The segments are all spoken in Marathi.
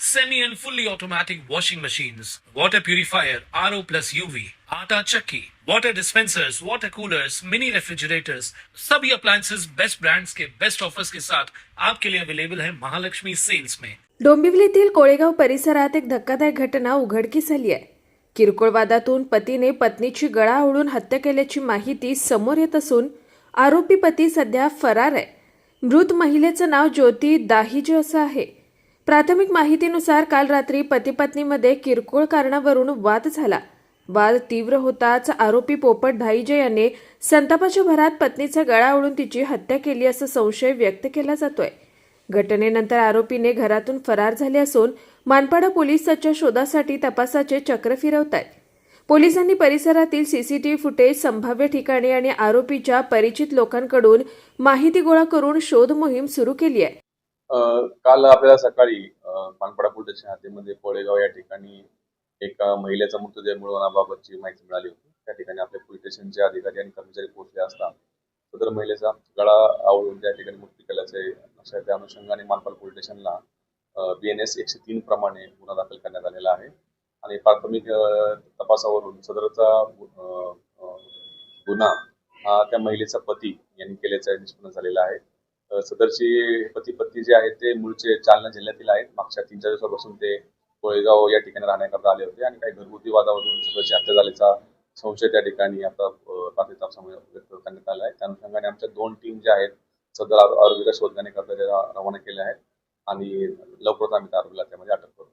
semi and fully automatic washing machines, water purifier, RO plus UV, आटा चक्की, water dispensers, water coolers, mini refrigerators, सभी appliances बेस्ट brands के बेस्ट ऑफर्स के साथ आपके लिए अवेलेबल है महालक्ष्मी सेल्स में डोंबिवलीतील कोळेगाव परिसरात एक धक्कादायक घटना उघडकीस आली आहे. किरकोळ वादातून पतीने पत्नीची गळा आवळून हत्या केल्याची माहिती समोर येत असून आरोपी पती सध्या फरार आहे. मृत महिलेचं नाव ज्योती दाहिजे असं आहे. प्राथमिक माहितीनुसार काल रात्री पती पत्नीमध्ये किरकोळ कारणावरून वाद झाला. वाद तीव्र होताच आरोपी पोपट धाईजे याने संतापाच्या भरात पत्नीचा गळा ओळून तिची हत्या केली असा संशय व्यक्त केला जातोय. घटनेनंतर आरोपीने घरातून फरार झाले असून मानपाडा पोलीस त्याच्या शोधासाठी तपासाचे चक्र फिरवत आहेत पोलिसांनी परिसरातील सीसीटीव्ही फुटेज संभाव्य ठिकाणी आणि आरोपीच्या परिचित लोकांकडून माहिती गोळा करून शोध मोहीम सुरू केली आहे. काल आपल्याला सकाळी पानपडा पानपाडा पोलीस स्टेशन हद्दीमध्ये कोळेगाव या ठिकाणी एका महिलेचा मृतदेह मिळवण्याबाबतची माहिती मिळाली होती. त्या ठिकाणी आपल्या पोलीस स्टेशनचे अधिकारी आणि कर्मचारी पोहोचले असता सदर महिलेचा गळा आवळून त्या ठिकाणी मृत्यू केल्याचे अशा त्या अनुषंगाने मानपाडा पोलीस स्टेशनला बी एन एस एकशे तीन प्रमाणे गुन्हा दाखल करण्यात आलेला आहे. आणि प्राथमिक तपासावरून सदरचा गुन्हा हा त्या महिलेचा पती यांनी केल्याचा निष्पन्न झालेला आहे. सदरची पती पत्नी जे आहेत ते मूळचे जालना जिल्ह्यातील आहेत. मागच्या तीन चार दिवसापासून ते कोळेगाव या ठिकाणी राहण्याकरता आले होते आणि काही घरगुती वादावरून सदरची हत्या झाल्याचा संशय त्या ठिकाणी आता अ, व्यक्त करण्यात आला आहे. त्या अनुषंगाने आमच्या दोन टीम ज्या आहेत सदर आरो- आरोपीला शोध रवाना केल्या आहेत आणि लवकरच आम्ही त्या आरोग्याला त्यामध्ये अटक करू.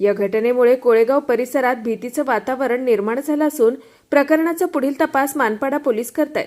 या घटनेमुळे कोळेगाव परिसरात भीतीचं वातावरण निर्माण झालं असून प्रकरणाचा पुढील तपास मानपाडा पोलीस करतायत.